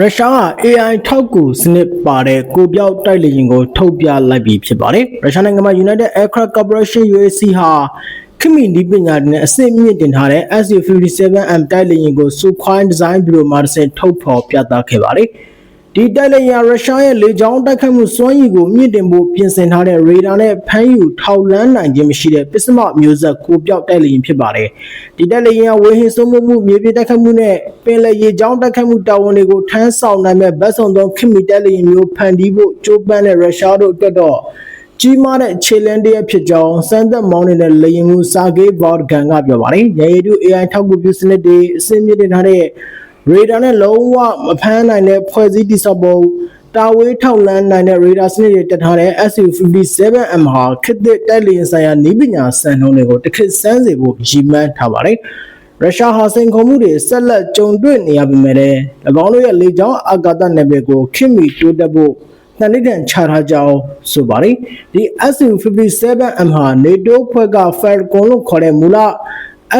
ရုရှားက AI ထောက်ကူစနစ်ပါတဲ့ကိုပြောက်တိုက်လေယာဉ်ကို ထုတ်ပြလိုက်ပြီဖြစ်ပါတယ်ရုရှားနိုင်ငံမှာ United Aircraft Corporation UAC ဟာခင်မီဒီပညာနဲ့အဆင့်မြင့်တင်ထားတဲ့ SU-57M တိုက်လေယာဉ်ကို Sukhoi Design Bureau မှတစ်ဆင့်ထုတ်ဖော်ပြသခဲ့ပါတယ် ဒီတိုက်လေယာဉ်ရုရှားရဲ့လေကြောင်းတိုက်ခိုက်မှုစွမ်းရည်ကိုမြင့်တင်ဖို့ပြင်ဆင်ထားတဲ့ရေဒါနဲ့ဖမ်းယူထောက်လန်းနိုင်ခြင်းမရှိတဲ့ပစ္စမမျိုးဆက်ကိုပြောက်တိုက်လေယာဉ်ဖြစ်ပါတယ်။ဒီတိုက်လေယာဉ်ကဝေဟင်စိုးမိုးမှုမြေပြင်တိုက်ခိုက်မှုနဲ့ပင်လယ်ရေကြောင်းတိုက်ခိုက်မှုတာဝန်တွေကိုထမ်းဆောင်နိုင်မဲ့ဗတ်စုံသောခင်မီတိုက်လေယာဉ်မျိုးဖန်တီးဖို့ကြိုးပမ်းတဲ့ရုရှားတို့အတွက်တော့ကြီးမားတဲ့ခြေလန်းတရက်ဖြစ်ကြောင်းစမ်းသပ်မောင်းနေတဲ့လေယာဉ်မှုစာဂေးဘော့ဂန်ကပြောပါတယ်။ညရီတူ AI ထောက်ကူပြုစနစ်တွေအစင်းမြင့်တင်ထားတဲ့ ရေဒါနဲ့လုံးဝမဖမ်းနိုင်တဲ့ဖွဲ့စည်းတိစောက်ပုံတာဝေးထောက်လန်းနိုင်တဲ့ရေဒါစနစ်တွေတက်ထားတဲ့ SU-57M ဟာခေတ်သစ်တိုက်လေယာဉ်ဆိုင်ရာနည်းပညာစံနှုန်းတွေကိုတစ်ခေတ်စမ်းစေဖို့ရည်မှန်းထားပါတယ်။ရုရှားဟာစိန်ခေါ်မှုတွေဆက်လက်ကြုံတွေ့နေရပေမဲ့လည်း၎င်းတို့ရဲ့လေကြောင်းအာကာသနယ်ပယ်ကိုခင်မီတိုးတက်ဖို့တန်လေးတန်ချထားကြောင်းဆိုပါတယ်။ဒီ SU-57M ဟာ NATO ဖွဲ့က Falcon လို့ခေါ်တဲ့မူလ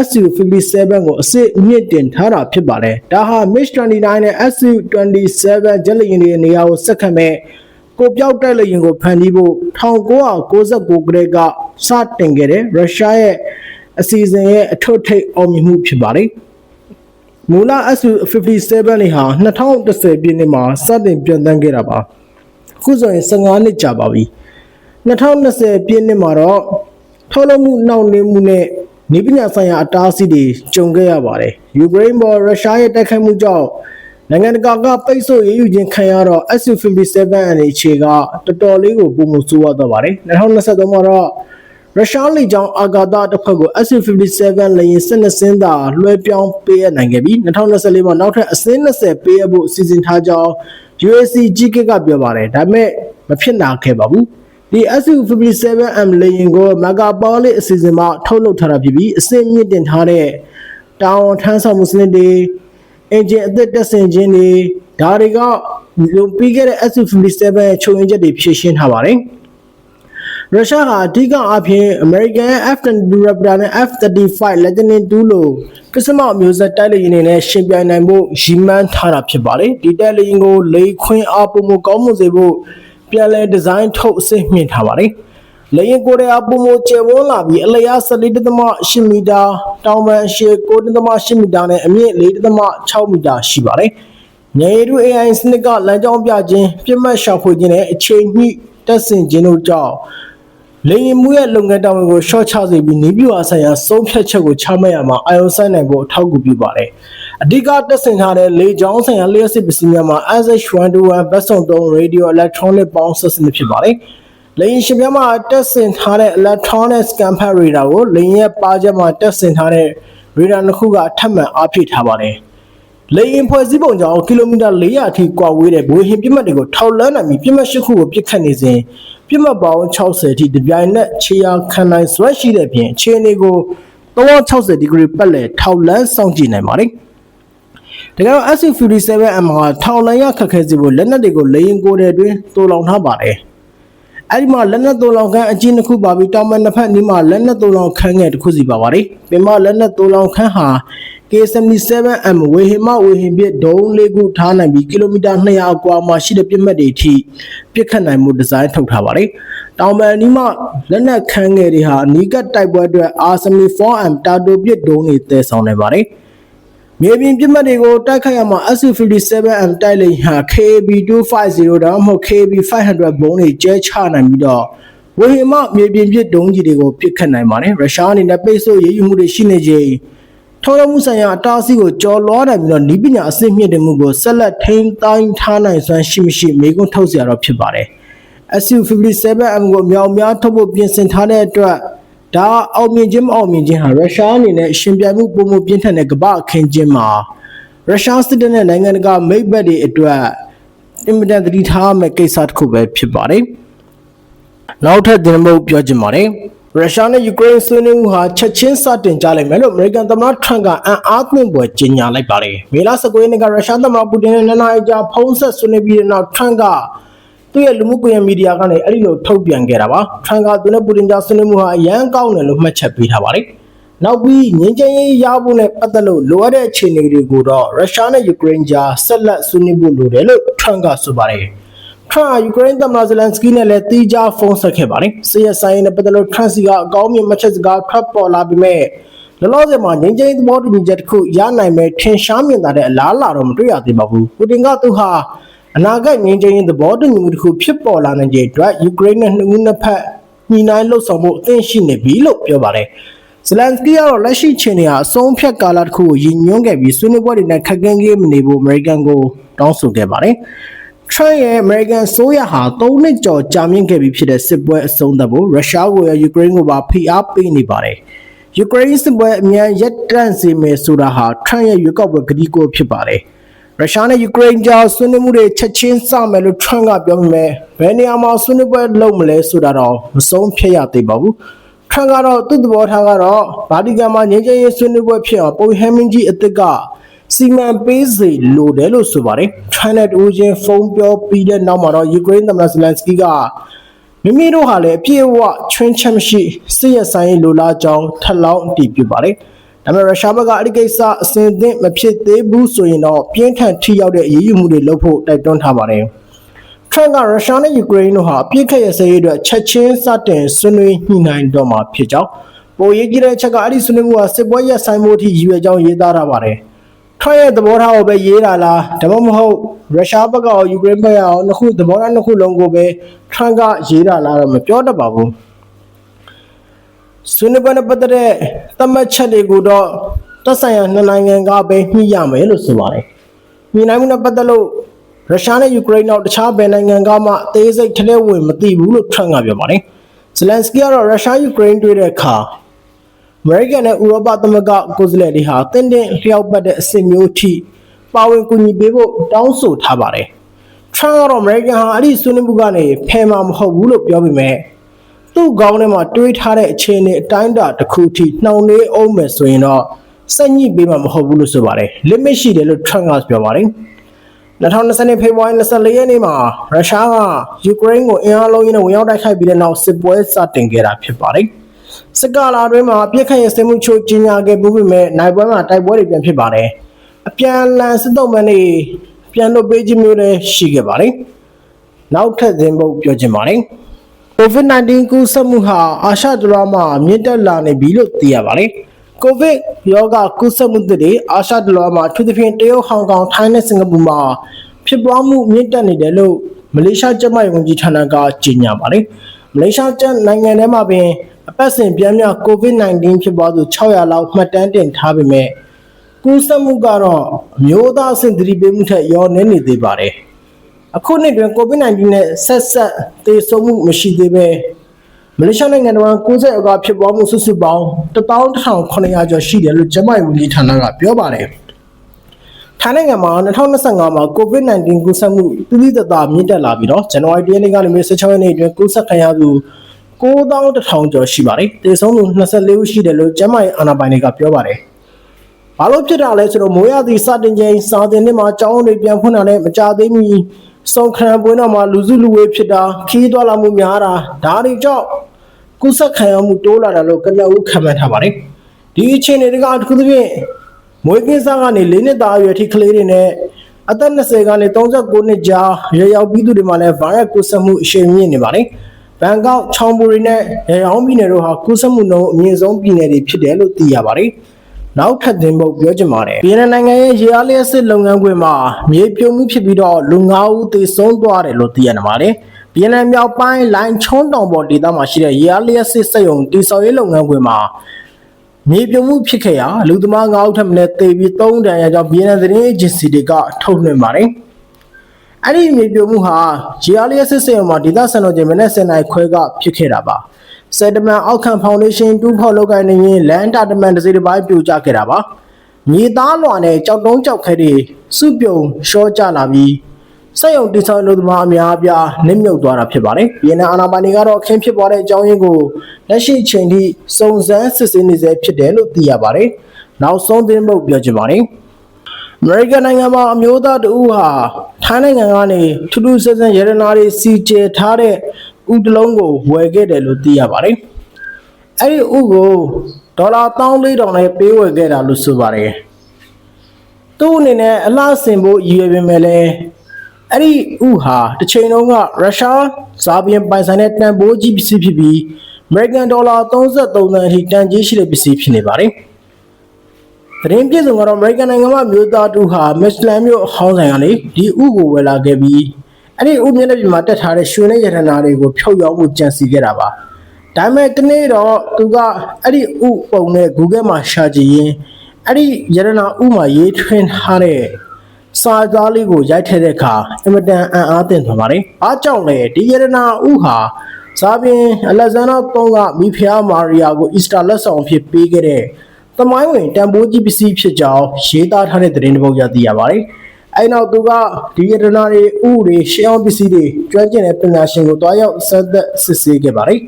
SU-57 ကိုအစစ်မြင့်တင်ထားတာဖြစ်ပါတယ်။ဒါဟာ MiG-29 နဲ့ SU-27 ဂျက်လေယာဉ်တွေနေရာကိုဆက်ခံမဲ့ကိုပြောက်တိုက်လေယာဉ်ကိုဖန်တီးဖို့1999ကတည်းကစတင်ခဲ့တဲ့ရုရှားရဲ့အစီအစဉ်ရဲ့အထွတ်ထိပ်အောင်မြင်မှုဖြစ်ပါတယ်။မူလ SU-57 တွေဟာ2010ပြည့်နှစ်မှာစတင်ပြန်တန်းခဲ့တာပါ။အခုဆိုရင်15နှစ်ကြာပါပြီ။2020ပြည့်နှစ်မှာတော့ထုတ်လုပ်မှုနှောင့်နှေးမှုနဲ့ နေပညာဆိုင်ရာအတားအဆီးတွေကြုံခဲ့ရပါတယ်။ယူကရိန်းပေါ်ရုရှားရဲ့တိုက်ခိုက်မှုကြောင့်နိုင်ငံတကာကပိတ်ဆို့ရေးယူခြင်းခံရတော့ SU-57 အနေခြေကတော်တော်လေးကိုပုံမဆိုးရတော့ပါတယ်။2023မှာတော့ရုရှားလေကြောင်းအာကာသတစ်ဖက်ကို SU-57 လေယာဉ်12စင်းသာလွှဲပြောင်းပေးရနိုင်ခဲ့ပြီး2024မှာနောက်ထပ်အစင်း20ပေးရဖို့စီစဉ်ထားကြောင်း UAC ကြီးကကပြောပါတယ်။ဒါပေမဲ့မဖြစ်နိုင်ခဲ့ပါဘူး။ ဒီ SU-57M လေယာဉ်ကိုမဂါပေါလစ်အစီအစဉ်မှာထုတ်လုပ်ထားတာဖြစ်ပြီးအစင်းမြင့်တင်ထားတဲ့တာဝန်ထမ်းဆောင်မှုစနစ်တွေအင်ဂျင်အသက်တက်ဆင်ခြင်းတွေဒါတွေကပြီးခဲ့တဲ့ SU-57 ချုံရင်ချက်တွေဖြည့်ရှင်းထားပါတယ်။ရုရှားဟာအဓိကအဖြစ် American F-22 Raptor နဲ့ F-35 Lightning II လို့ကစ္စမအမျိုးဆက်တိုက်လေယာဉ်တွေနဲ့ရှင်ပြိုင်နိုင်ဖို့ရည်မှန်းထားတာဖြစ်ပါတယ်။ဒီတိုက်လေယာဉ်ကိုလေခွင်းအားပုံမကောင်းမှုစေဖို့ ပြန်လည်ဒီဇိုင်းထုတ်အဆင့်မြင့်ထားပါတယ်။လေယာဉ်ကိုယ်တိုင်အပုံမကျယ်ဝန်းလာပြီးအလျား14.8မီတာတောင်ပန်ရှည်9.8မီတာနဲ့အမြင့်4.6မီတာရှိပါတယ်။ညရီတူ AI စနစ်ကလမ်းကြောင်းပြခြင်းပြစ်မှတ်ရှာဖွေခြင်းနဲ့အချိန်မြင့်တက်ဆင်ခြင်းတို့ကြောင့်လေရင်မှုရဲ့လုပ်ငန်းတာဝန်ကိုရှော့ချစေပြီးနေပြအားဆိုင်ရာဆုံးဖြတ်ချက်ကိုချမှတ်ရမှာအာရုံစိုက်နိုင်ဖို့အထောက်အကူပြုပါတယ်။ အဓိကတက်ဆင်ထားတဲ့လေကြောင်းဆိုင်ရာလျှက်စစ်ပစ္စည်းများမှာ SH121 ဘတ်စုံ3 Radio Electronic Bound System ဖြစ်ပါတယ်။လေရင်ရှင်များမှာတက်ဆင်ထားတဲ့ Electronic Scan Pad Radar ကိုလေရင်ရဲ့ပါချက်မှာတက်ဆင်ထားတဲ့ Radar နှစ်ခုကထပ်မံအားဖြည့်ထားပါတယ်။လေရင်ဖွဲ့စည်းပုံကြောင့်ကီလိုမီတာ400အထိကွာဝေးတဲ့ဘိုးဟင်ပြစ်မှတ်တွေကိုထောက်လန်းနိုင်ပြီးပြစ်မှတ်၈ခုကိုပြစ်ခတ်နေစဉ်ပြစ်မှတ်ပေါင်း60အထိတပြိုင်နက်ခြေရာခံနိုင်စွမ်းရှိတဲ့ပြင်အခြေအနေကို360ဒီဂရီပတ်လည်ထောက်လန်းစောင့်ကြည့်နိုင်ပါတယ်။ တကယ်တော့ SU-57M ဟာထောက်လန်းရခက်ခဲစေဖို့လက်နက်တွေကိုလေရင်ကိုယ်တွေအတွင်းတိုးလောင်ထားပါတယ်။အဲဒီမှာလက်နက်တိုးလောင်ခန်းအကြီးနှစ်ခုပါပြီးတောင်ပန်နှစ်ဖက်နီးမှာလက်နက်တိုးလောင်ခန်းငယ်တစ်ခုစီပါပါတယ်။ပြင်မလက်နက်တိုးလောင်ခန်းဟာ K77M ဝေဟင်မဝေဟင်ပြဒုံးလေးခုထားနိုင်ပြီးကီလိုမီတာ200အကွာမှာရှိတဲ့ပြစ်မှတ်တွေအထိပြစ်ခတ်နိုင်မှုဒီဇိုင်းထုတ်ထားပါတယ်။တောင်ပန်နီးမှလက်နက်ခန်းငယ်တွေဟာအနီးကပ်တိုက်ပွဲအတွက် R74M တာတိုပစ်ဒုံးတွေတည်ဆောင်နေပါတယ်။ မြေပြင်ပြစ်မှတ်တွေကိုတိုက်ခိုက်ရမှာ SU-57M တိုက်လေယာဉ် KB250 ဒါမှမဟုတ် KB500 ဘုံတွေကျဲချနိုင်ပြီးတော့ဝေဟင်မမြေပြင်ပြစ်ဒုံးကြီးတွေကိုပစ်ခတ်နိုင်ပါတယ်ရုရှားအနေနဲ့ပိတ်ဆို့ရေးယူမှုတွေရှိနေချိန်ထောက်ရမှုဆိုင်ရာအတားအဆီးကိုကျော်လွှားနိုင်ပြီးတော့ဤပညာအစစ်မြင့်တဲ့မှုကိုဆက်လက်ထိန်းတိုင်းထားနိုင်စွမ်းရှိမရှိမေကွန်းထုတ်စရာတော့ဖြစ်ပါတယ် SU-57M ကိုမြောင်များထုတ်ဖို့ပြင်ဆင်ထားတဲ့အတွက် ဒါအောင်မြင်ခြင်းမအောင်မြင်ခြင်းဟာရုရှားအနေနဲ့ရှင်ပြိုင်မှုပုံမှုပြင်းထန်တဲ့ကမ္ဘာအခင်းချင်းမှာရုရှားစစ်တပ်နဲ့နိုင်ငံတကာမိတ်ဘက်တွေအတွက်အင်မတန်သတိထားမယ့်ကိစ္စတစ်ခုပဲဖြစ်ပါတယ်။နောက်ထပ်တင်ဖို့ပြောချင်ပါတယ်။ရုရှားနဲ့ယူကရိန်းဆွေးနွေးမှုဟာချက်ချင်းစတင်ကြလိမ့်မယ်လို့အမေရိကန်သမ္မတထရန့်ကအံ့အားသင့်ပွဲကြေညာလိုက်ပါတယ်။မေလ19ရက်နေ့ကရုရှားသမ္မတပူတင်နဲ့နာနာအကြားဖုန်းဆက်ဆွေးနွေးပြီးတဲ့နောက်ထရန့်က သူ့ရဲ့လူမှုကွန်ရက်မီဒီယာကနေအဲ့ဒီလိုထုတ်ပြန်ခဲ့တာပါ။ထရန့်ကသူနဲ့ပူတင်ကြားဆွေးနွေးမှုဟာအရန်ကောင်းတယ်လို့မှတ်ချက်ပေးထားပါတယ်။နောက်ပြီးငင်းချင်ရေးရဖို့နဲ့ပတ်သက်လို့လိုအပ်တဲ့အခြေအနေတွေကိုတော့ရုရှားနဲ့ယူကရိန်းကြားဆက်လက်ဆွေးနွေးဖို့လိုတယ်လို့ထရန့်ကဆိုပါတယ်ထရန့်ယူကရိန်းသမ္မတဇလန်စကီနဲ့လည်းတီးခြားဖုန်းဆက်ခဲ့ပါတယ်ဆီယဆိုင်နဲ့ပတ်သက်လို့ထရန့်စီကအကောင်းမြင်မှတ်ချက်စကားထွက်ပေါ်လာပြီးမဲ့လောလောဆယ်မှာငင်းချင်ရေးသဘောတူညီချက်တစ်ခုရနိုင်မဲ့ထင်ရှားမြင်သာတဲ့အလားအလာတော့မတွေ့ရသေးပါဘူးပူတင်ကသူဟာ အနာဂတ်ငင်းချင်ရေးသဘောတူညီမှုတစ်ခုဖြစ်ပေါ်လာနိုင်တဲ့အတွက်ယူကရိန်းနဲ့နှစ်ဦးနှစ်ဖက်ညှိနှိုင်းလှုပ်ဆောင်မှုအသင့်ရှိနေပြီလို့ပြောပါတယ်ဇလန်စကီကတော့လက်ရှိချိန်နေဟာအဆုံးဖြတ်ကာလတစ်ခုကိုရည်ညွှန်းခဲ့ပြီးဆွေးနွေးပွဲတွေနဲ့ခက်ခဲကြီးမနေဖို့အမေရိကန်ကိုတောင်းဆိုခဲ့ပါတယ်။ Trump ရဲ့ American ဆိုရဟာ၃နှစ်ကျော်ကြာမြင့်ခဲ့ပြီးဖြစ်တဲ့စစ်ပွဲအဆုံးသတ်ဖို့ရုရှားကိုရယူကရိန်းကိုပါဖိအားပေးနေပါတယ်။ယူကရိန်းစစ်ပွဲအမြန်ရပ်တန့်စေမယ်ဆိုတာဟာ Trump ရဲ့ရွေးကောက်ပွဲကတိကဝတ်ဖြစ်ပါတယ်။ ရုရှားနဲ့ယူကရိန်းကြားဆွေးနွေးမှုတွေချက်ချင်းစမယ်လို့ Trump ကပြောပေမဲ့ဘယ်နေရာမှာဆွေးနွေးပွဲလုပ်မလဲဆိုတာတော့မဆုံးဖြတ်ရသေးပါဘူး။ထရန့်ကတော့သူ့သဘောထားကတော့ဗာတီကန်မှာငြိမ်းချမ်းရေးဆွေးနွေးပွဲဖြစ်အောင်ပုံဟမ်းမင်းကြီးအစ်စ်ကစီမံပေးစေလိုတယ်လို့ဆိုပါတယ်ထရန့်နဲ့တူချင်းဖုန်းပြောပြီးတဲ့နောက်မှာတော့ယူကရိန်းသမ္မတဇလန်စကီကမိမိတို့ဟာလည်းအပြည့်အဝချွင်းချက်မရှိစစ်ရဆိုင်ရေးလိုလားကြောင်းထပ်လောင်းအတည်ပြုပါတယ် ဒါပေမဲ့ရုရှားဘက်ကအဲ့ဒီကိစ္စအစဉ်အသင့်မဖြစ်သေးဘူးဆိုရင်တော့ပြင်းထန်ထိရောက်တဲ့အရေးယူမှုတွေလုပ်ဖို့တိုက်တွန်းထားပါတယ်ထရန့်ကရုရှားနဲ့ယူကရိန်းတို့ဟာအပြစ်ခတ်ရစေရေးအတွက်ချက်ချင်းစတင်ဆွေးနွေးညှိနှိုင်းတော့မှာဖြစ်ကြောင်းပိုရေးကြီးတဲ့အချက်ကအဲ့ဒီဆွေးနွေးမှုဟာစစ်ပွဲရပ်ဆိုင်မှုအထိရည်ရွယ်ကြောင်းရေးသားထားပါတယ်။ထရန့်ရဲ့သဘောထားကိုပဲရေးတာလားဒါမှမဟုတ်ရုရှားဘက်ကရောယူကရိန်းဘက်ကရောနှစ်ခုသဘောထားနှစ်ခုလုံးကိုပဲထရန့်ကရေးတာလားတော့မပြောတတ်ပါဘူး။ ဆွေးနွေးပွဲနဲ့ပတ်သက်တဲ့သတ်မှတ်ချက်တွေကိုတော့သက်ဆိုင်ရာနှစ်နိုင်ငံကပဲညှိရမယ်လို့ဆိုပါတယ်။ညှိနှိုင်းမှုနဲ့ပတ်သက်လို့ရုရှားနဲ့ယူကရိန်းတော့တခြားဘယ်နိုင်ငံကမှအသေးစိတ်ထက်ဝင်မသိဘူးလို့ထရန့်ကပြောပါတယ်။ဇလန်စကီကတော့ရုရှားယူကရိန်းတွေ့တဲ့အခါအမေရိကန်နဲ့ဥရောပသမဂ္ဂကိုယ်စားလှယ်တွေဟာတင်းတင်းလျှောက်ပတ်တဲ့အဆင့်မျိုးထိပါဝင်ကူညီပေးဖို့တောင်းဆိုထားပါတယ်။ထရန့်ကတော့အမေရိကန်ဟာအဲ့ဒီဆွေးနွေးမှုကနေဖယ်မှာမဟုတ်ဘူးလို့ပြောပေမဲ့ သူ့ခေါင်းထဲမှာတွေးထားတဲ့အခြေအနေအတိုင်းအတာတစ်ခုထိနှောင့်နှေးအောင်မယ်ဆိုရင်တော့စက်ညှိပေးမှာမဟုတ်ဘူးလို့ဆိုပါတယ်။ limit ရှိတယ်လို့ထရန့်ကပြောပါတယ်။2020ဖေဖော်ဝါရီ24ရက်နေ့မှာရုရှားကယူကရိန်းကိုအင်အားလုံးရင်းနဲ့ဝင်ရောက်တိုက်ခိုက်ပြီးတဲ့နောက်စစ်ပွဲစတင်ခဲ့တာဖြစ်ပါတယ်။စစ်ကာလာအတွင်းမှာပြစ်ခတ်ရစမှုချိုးကြီးညာခဲ့မှုပေမဲ့နိုင်ပွဲမှာတိုက်ပွဲတွေပြန်ဖြစ်ပါတယ်။အပြန်အလှန်စစ်တုံးမန်းတွေပြန်လွတ်ပေးခြင်းမျိုးလည်းရှိခဲ့ပါတယ်။နောက်ထပ်သင်ပုတ်ပြောချင်ပါတယ်။ COVID-19 ကူးစက်မှုဟာအာရှဒေသမှာမြင့်တက်လာနေပြီလို့သိရပါတယ်။ကိုဗစ်ရောဂါကူးစက်မှုတွေအာရှဒေသမှာအထူးသဖြင့်တရုတ်ဟောင်ကောင်ထိုင်းနဲ့စင်ကာပူမှာဖြစ်ပွားမှုမြင့်တက်နေတယ်လို့မလေးရှားကျန်းမာရေးဝန်ကြီးဌာနကကြေညာပါတယ်။မလေးရှားကျန်းနိုင်ငံထဲမှာပင်အပတ်စဉ်ပြန်မြ COVID-19 ဖြစ်ပွားသူ600လောက်မှတ်တမ်းတင်ထားပေမဲ့ကူးစက်မှုကတော့အမျိုးသားအဆင့်သတိပေးမှုထက်ရောနည်းနေသေးပါတယ်။ အခုနှစ်တွင် COVID-19 နဲ့ဆက်ဆက်သေဆုံးမှုမရှိသေးပဲမလေးရှားနိုင်ငံတော်90အကဖြစ်ပွားမှုစုစုပေါင်း11900ကျော်ရှိတယ်လို့ကျန်းမာရေးဝန်ကြီးဌာနကပြောပါတယ်။ထိုင်းနိုင်ငံမှာ2025မှာ COVID-19 ကူးစက်မှုတိတိကျကျမြင့်တက်လာပြီးတော့ဇန်နဝါရီလရက်နေ့ကနေ16ရက်နေ့အတွင်းကူးစက်ခံရသူ9100ကျော်ရှိပါတယ်။သေဆုံးသူ24ဦးရှိတယ်လို့ကျန်းမာရေးအာဏာပိုင်တွေကပြောပါတယ်။ဘာလို့ဖြစ်တာလဲဆိုတော့မိုးရသည့်စတင်ချိန်စာတင်နှစ်မှာကျောင်းတွေပြန်ဖွင့်တာနဲ့မကြသေးမီ စုံခံပွဲတော်မှာလူစုလူဝေးဖြစ်တာခီးသွားလာမှုများတာဒါတွေကြောင့်ကုသခံရမှုတိုးလာတယ်လို့ကနဦးခံမှန်းထားပါတယ်။ဒီအခြေအနေတွေကတစ်ခုသဖြင့်မွေးကင်းစားကနေ၄နှစ်သားအရွယ်ထိကလေးတွေနဲ့အသက်20ကနေ39နှစ်ကြားရရောက်ပြီးသူတွေမှာလည်းဗိုင်းရပ်ကူးစက်မှုအရှိန်မြင့်နေပါတယ်။ဘန်ကောက်၊ချောင်းဘူရီနဲ့ရေအောင်ပြည်နယ်တို့ဟာကူးစက်မှုနှုန်းအမြင့်ဆုံးပြည်နယ်တွေဖြစ်တယ်လို့သိရပါတယ်။ နောက်ထပ်တင်ပုတ်ပြောချင်ပါတယ်။ဗီယက်နမ်နိုင်ငံရဲ့ရေအားလျှက်စစ်လုပ်ငန်းခွင်မှာမြေပြုံမှုဖြစ်ပြီးတော့လူ9ဦးသေဆုံးသွားတယ်လို့သိရပါတယ်။ဗီယက်နမ်မြောက်ပိုင်းလိုင်ချုံတောင်ပေါ်ဒေသမှာရှိတဲ့ရေအားလျှက်စစ်စက်ရုံတိစော်ရေးလုပ်ငန်းခွင်မှာမြေပြုံမှုဖြစ်ခဲ့ရာလူသမား9ဦးထပ်မံသေပြီး3တန်ရာကြောင့်ဗီယက်နမ်သတင်းအေဂျင်စီတွေကထုတ်လွှင့်ပါတယ်။အဲ့ဒီမြေပြုံမှုဟာရေအားလျှက်စစ်စက်ရုံမှာဒေသစံတော်ချိန်မနေ့7နိုင်ခွဲကဖြစ်ခဲ့တာပါ။ စက်တမန်အောက်ခံဖောင်ဒေးရှင်းတူးဖော်လုပ်ကိုင်နေရင်လန်တာတမန်တစ်စိတစ်ပိုင်းပြိုကျခဲ့တာပါ။မြေသားလွှာနဲ့ကြောက်တုံးကြောက်ခဲတွေစုပြုံရှော့ကျလာပြီးစက်ရုံတိဆောက်လို့သမားအများအပြားနစ်မြုပ်သွားတာဖြစ်ပါတယ်။ဗီယက်နမ်အာဏာပိုင်တွေကတော့အခင်းဖြစ်ပေါ်တဲ့အကြောင်းရင်းကိုလက်ရှိအချိန်ထိစုံစမ်းစစ်ဆေးနေဆဲဖြစ်တယ်လို့သိရပါတယ်။နောက်ဆုံးသတင်းပုတ်ပြောချင်ပါတယ်။အမေရိကန်နိုင်ငံမှာအမျိုးသားတဦးဟာထိုင်းနိုင်ငံကနေထူးထူးဆန်းဆန်းရတနာတွေစီကျဲထားတဲ့ ဥတလုံးကိုဝယ်ခဲ့တယ်လို့သိရပါတယ်။အဲ့ဒီဥကိုဒေါ်လာ1400နဲ့ပေးဝယ်ခဲ့တာလို့ဆိုပါတယ်။သူ့အနေနဲ့အလားဆင်ဖို့ရည်ရွယ်ပေမဲ့လည်းအဲ့ဒီဥဟာတစ်ချိန်လုံးကရုရှားဇာဗီယန်ပိုင်ဆိုင်တဲ့တန်ဖိုးကြီးပစ္စည်းဖြစ်ပြီးအမေရိကန်ဒေါ်လာ33သန်းအထိတန်ကြေးရှိတဲ့ပစ္စည်းဖြစ်နေပါတယ်။သတင်းပြည့်စုံကတော့အမေရိကန်နိုင်ငံမှာမြို့သားတူဟာမစ္စလန်မြို့အဟောင်းဆိုင်ကနေဒီဥကိုဝယ်လာခဲ့ပြီး အဲ့ဒီဥမျက်နှာပြင်မှာတက်ထားတဲ့ရွှေနဲ့ရတနာတွေကိုဖြုတ်ရောင်းဖို့ကြံစီခဲ့တာပါ။ဒါပေမဲ့ဒီနေ့တော့သူကအဲ့ဒီဥပုံနဲ့ Google မှာရှာကြည့်ရင်အဲ့ဒီရတနာဥမှာရေးထွင်းထားတဲ့စာသားလေးကိုရိုက်ထည့်တဲ့အခါအင်မတန်အံ့အားသင့်သွားပါတယ်။အားကြောင့်လေဒီရတနာဥဟာဇာဘင်အလက်ဇန္ဒာ3ကမိဖုရားမာရီယာကိုအီစတာလက်ဆောင်အဖြစ်ပေးခဲ့တဲ့သမိုင်းဝင်တန်ဖိုးကြီးပစ္စည်းဖြစ်ကြောင်းရေးသားထားတဲ့သတင်းတစ်ပုဒ်ရသိရပါတယ်။ အဲနောက်သူကဒီရတနာတွေဥတွေရှင်းအောင်ပစ္စည်းတွေကျွမ်းကျင်တဲ့ပညာရှင်ကိုတွားရောက်ဆက်သက်စစ်ဆေးခဲ့ပါတယ်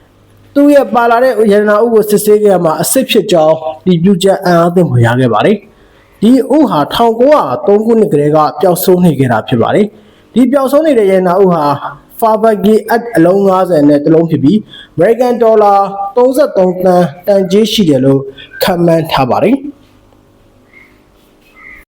။သူရဲ့ပါလာတဲ့ရတနာဥကိုစစ်ဆေးခဲ့ရမှာအစ်စ်ဖြစ်ကြောင်းဒီပြုချက်အံ့အားသင့်ဖွယ်ရခဲ့ပါတယ်။ဒီဥဟာ1903ခုနှစ်ကလေးကပျောက်ဆုံးနေခဲ့တာဖြစ်ပါတယ်။ဒီပျောက်ဆုံးနေတဲ့ရတနာဥဟာ Fabergé at အလုံး90နဲ့တစ်လုံးဖြစ်ပြီး American Dollar 33တန်တန်ကြေးရှိတယ်လို့ခန့်မှန်းထားပါတယ်။